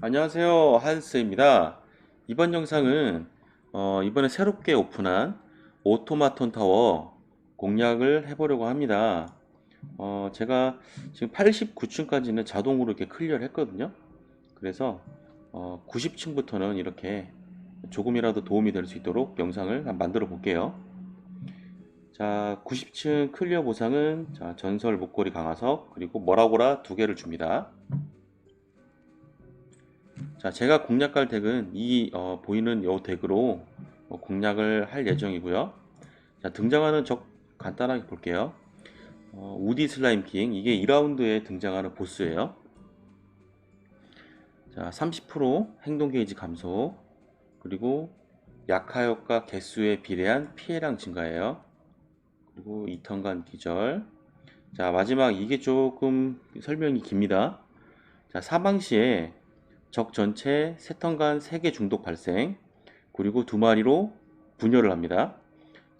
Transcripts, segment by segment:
안녕하세요. 한스입니다. 이번 영상은 어, 이번에 새롭게 오픈한 오토마톤 타워 공략을 해보려고 합니다. 어, 제가 지금 89층까지는 자동으로 이렇게 클리어를 했거든요. 그래서 어, 90층부터는 이렇게 조금이라도 도움이 될 수 있도록 영상을 만들어 볼게요. 자 90층 클리어 보상은 자, 전설 목걸이 강화석 그리고 머라고라 두 개를 줍니다 자, 제가 공략할 덱은 이 어, 보이는 요 덱으로 어, 공략을 할 예정이고요. 자, 등장하는 적 간단하게 볼게요. 어, 우디 슬라임 킹 이게 2라운드에 등장하는 보스예요. 자, 30% 행동 게이지 감소 그리고 약화 효과 개수에 비례한 피해량 증가예요. 그리고 2턴간 기절. 자, 마지막 이게 조금 설명이 깁니다. 자, 사망 시에 적 전체 3턴간 3개 중독 발생 그리고 두 마리로 분열을 합니다.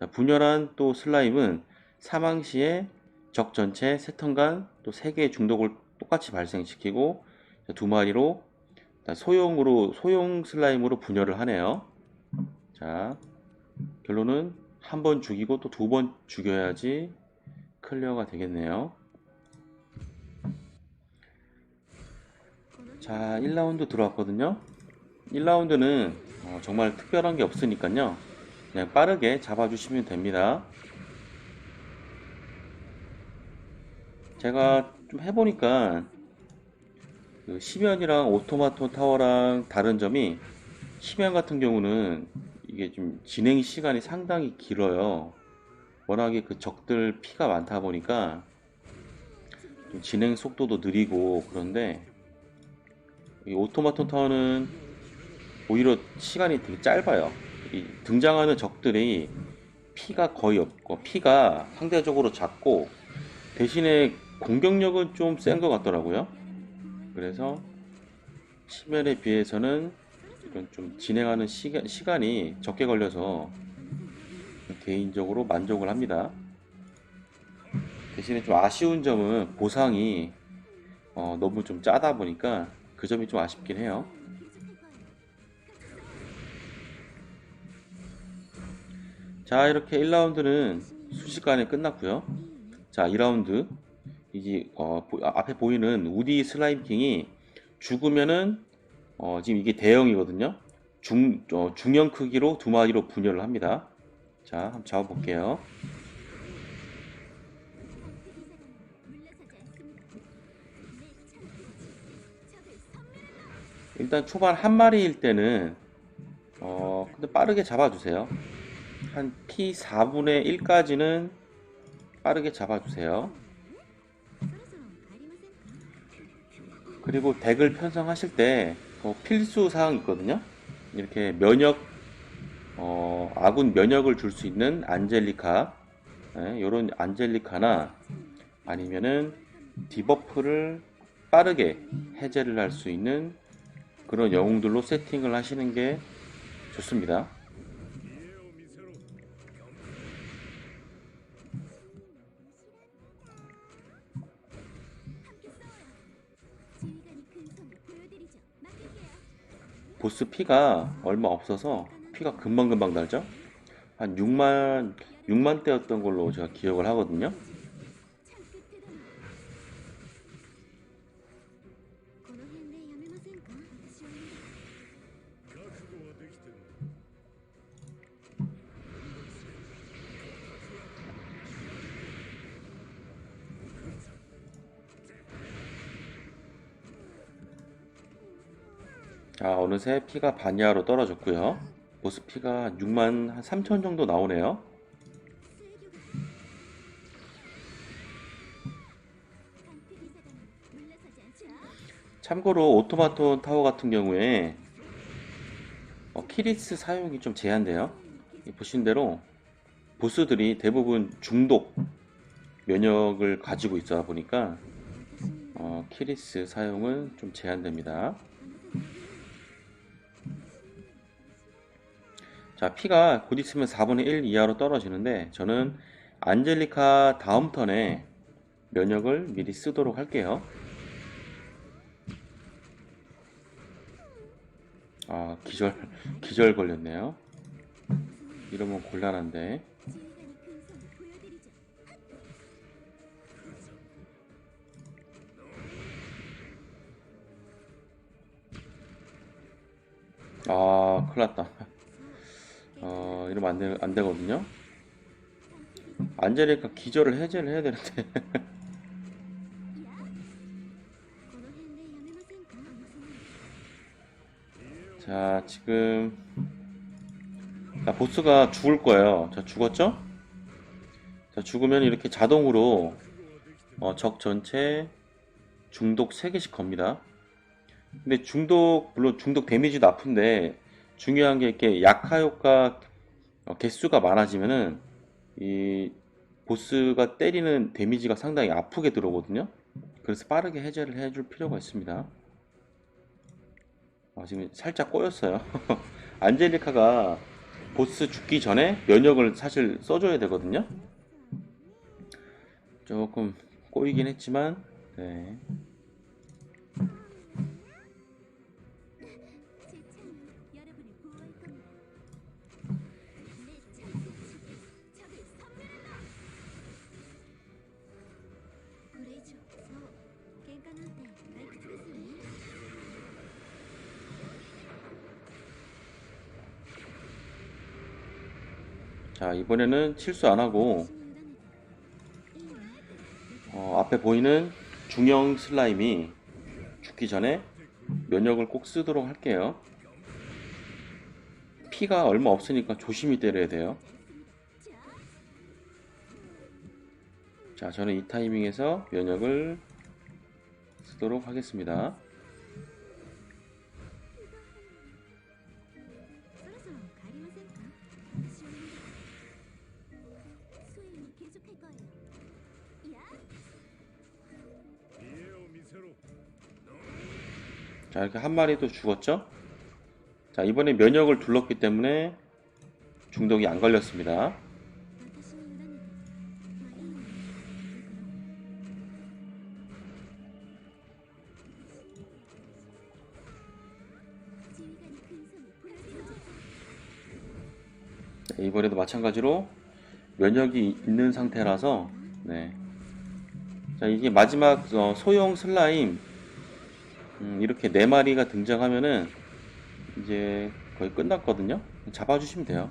자, 분열한 또 슬라임은 사망 시에 적 전체 3턴간 또 3개의 중독을 똑같이 발생시키고 두 마리로 소형으로 소형 슬라임으로 분열을 하네요. 자, 결론은 한 번 죽이고 또 두 번 죽여야지 클리어가 되겠네요. 자 1라운드 들어왔거든요. 1라운드는 어, 정말 특별한 게 없으니까요. 그냥 빠르게 잡아주시면 됩니다. 제가 좀 해보니까 그 심연이랑 오토마토 타워랑 다른 점이 심연 같은 경우는 이게 좀 진행 시간이 상당히 길어요. 워낙에 그 적들 피가 많다 보니까 좀 진행 속도도 느리고 그런데 이 오토마톤 타워는 오히려 시간이 되게 짧아요. 등장하는 적들이 피가 거의 없고 피가 상대적으로 작고 대신에 공격력은 좀 센 것 같더라고요. 그래서 시면에 비해서는 이런 좀 진행하는 시간, 시간이 적게 걸려서 개인적으로 만족을 합니다. 대신에 좀 아쉬운 점은 보상이 어, 너무 좀 짜다 보니까 그 점이 좀 아쉽긴 해요. 자 이렇게 1라운드는 순식간에 끝났고요. 자 2라운드 이게 어, 보, 앞에 보이는 우디 슬라임 킹이 죽으면은 어, 지금 이게 대형이거든요. 중, 어, 중형 크기로 두 마리로 분열을 합니다. 자 한번 잡아볼게요. 일단 초반 한 마리일 때는 어 근데 빠르게 잡아주세요. 한 P 4분의 1까지는 빠르게 잡아주세요. 그리고 덱을 편성하실 때 어, 필수 사항이 있거든요. 이렇게 면역 어, 아군 면역을 줄 수 있는 안젤리카. 이런 네, 안젤리카나 아니면은 디버프를 빠르게 해제를 할 수 있는 그런 영웅들로 세팅을 하시는 게 좋습니다. 보스 피가 얼마 없어서 피가 금방금방 달죠? 한 6만 6만 대였던 걸로 제가 기억을 하거든요. 자, 어느새 피가 반 이하로 떨어졌고요. 보스 피가 6만 한 3천 정도 나오네요. 참고로 오토마톤 타워 같은 경우에 어, 키리스 사용이 좀 제한돼요. 보신 대로 보스들이 대부분 중독 면역을 가지고 있어 보니까 어, 키리스 사용은 좀 제한됩니다. 자, 피가 곧 있으면 4분의 1 이하로 떨어지는데 저는 안젤리카 다음 턴에 면역을 미리 쓰도록 할게요. 아, 기절, 기절 걸렸네요. 이러면 곤란한데. 아, 큰일 났다. 어, 이러면 안, 되, 안 되거든요. 안젤리카 기절을 해제를 해야 되는데. 자, 지금. 자, 보스가 죽을 거예요. 자, 죽었죠? 자, 죽으면 이렇게 자동으로 어, 적 전체 중독 3개씩 겁니다. 근데 중독, 물론 중독 데미지도 아픈데 중요한 게 이렇게 약화 효과 어, 개수가 많아지면은 이 보스가 때리는 데미지가 상당히 아프게 들어오거든요. 그래서 빠르게 해제를 해줄 필요가 있습니다. 아, 지금 살짝 꼬였어요. 안젤리카가 보스 죽기 전에 면역을 사실 써줘야 되거든요. 조금 꼬이긴 했지만, 네. 자, 이번에는 실수 안 하고, 어, 앞에 보이는 중형 슬라임이 죽기 전에 면역을 꼭 쓰도록 할게요. 피가 얼마 없으니까 조심히 때려야 돼요. 자, 저는 이 타이밍에서 면역을 쓰도록 하겠습니다. 자 이렇게 한 마리도 죽었죠? 자 이번에 면역을 둘렀기 때문에 중독이 안 걸렸습니다. 네, 이번에도 마찬가지로 면역이 있는 상태라서 네, 자 이게 마지막 어, 소형 슬라임 음, 이렇게 네 마리가 등장하면은 이제 거의 끝났거든요. 잡아주시면 돼요.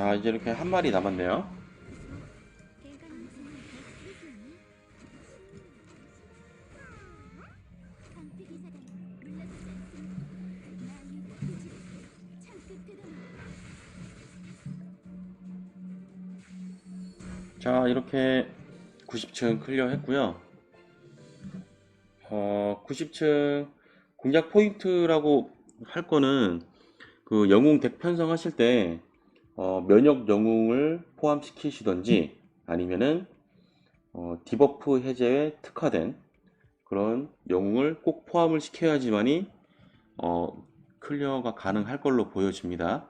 자 이제 이렇게 한 마리 남았네요. 자 이렇게 90층 클리어 했고요. 어, 90층 공략 포인트라고 할 거는 그 영웅 덱 편성하실 때 어, 면역 영웅을 포함시키시던지 아니면은 어, 디버프 해제에 특화된 그런 영웅을 꼭 포함을 시켜야지만이 어, 클리어가 가능할 걸로 보여집니다.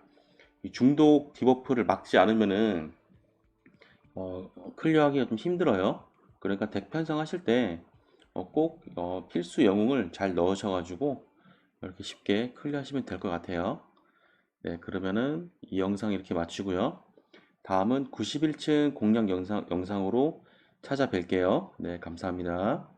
이 중독 디버프를 막지 않으면은 어, 클리어하기가 좀 힘들어요. 그러니까 덱 편성하실 때 어, 꼭 어, 필수 영웅을 잘 넣으셔가지고 이렇게 쉽게 클리어하시면 될 것 같아요. 네, 그러면은 이 영상 이렇게 마치고요. 다음은 91층 공략 영상, 영상으로 찾아뵐게요. 네, 감사합니다.